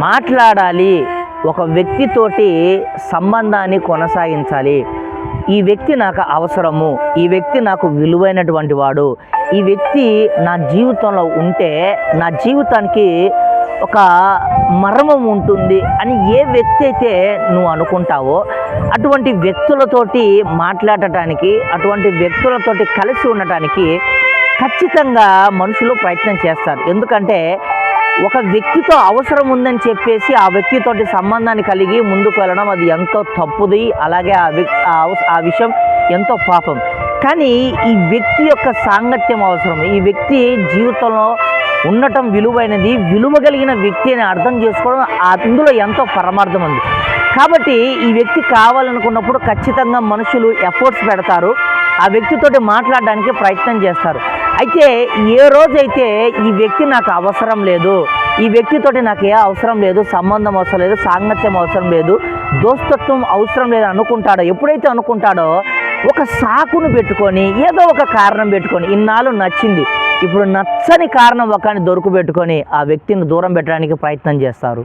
మాట్లాడాలి. ఒక వ్యక్తితోటి సంబంధాన్ని కొనసాగించాలి. ఈ వ్యక్తి నాకు అవసరము. ఈ వ్యక్తి నాకు విలువైనటువంటి వాడు. ఈ వ్యక్తి నా జీవితంలో ఉంటే నా జీవితానికి ఒక మర్మం ఉంటుంది అని ఏ వ్యక్తి అయితే నువ్వు అనుకుంటావో అటువంటి వ్యక్తులతోటి మాట్లాడటానికి అటువంటి వ్యక్తులతోటి కలిసి ఉండటానికి ఖచ్చితంగా మనుషులు ప్రయత్నం చేస్తారు. ఎందుకంటే ఒక వ్యక్తితో అవసరం ఉందని చెప్పేసి ఆ వ్యక్తితోటి సంబంధాన్ని కలిగి ముందుకు వెళ్ళడం అది ఎంతో తప్పుది. అలాగే ఆ వ్యక్తి ఆ ఆ విషయం ఎంతో పాపం. కానీ ఈ వ్యక్తి యొక్క సాంగత్యం అవసరం. ఈ వ్యక్తి జీవితంలో ఉండటం విలువైనది విలువ కలిగిన వ్యక్తి అని అర్థం చేసుకోవడం అందులో ఎంతో పరమార్థం ఉంది. కాబట్టి ఈ వ్యక్తి కావాలనుకున్నప్పుడు ఖచ్చితంగా మనుషులు ఎఫర్ట్స్ పెడతారు. ఆ వ్యక్తితోటి మాట్లాడడానికి ప్రయత్నం చేస్తారు. అయితే ఏ రోజైతే ఈ వ్యక్తి నాకు అవసరం లేదు ఈ వ్యక్తితోటి నాకు ఏ అవసరం లేదు సంబంధం అవసరం లేదు సాంగత్యం అవసరం లేదు దోస్తత్వం అవసరం లేదు అనుకుంటాడో ఎప్పుడైతే అనుకుంటాడో ఒక సాకును పెట్టుకొని ఏదో ఒక కారణం పెట్టుకొని ఇన్నాళ్ళు నచ్చింది. ఇప్పుడు నచ్చని కారణం ఒకని దొరుకు పెట్టుకొని ఆ వ్యక్తిని దూరం పెట్టడానికి ప్రయత్నం చేస్తారు.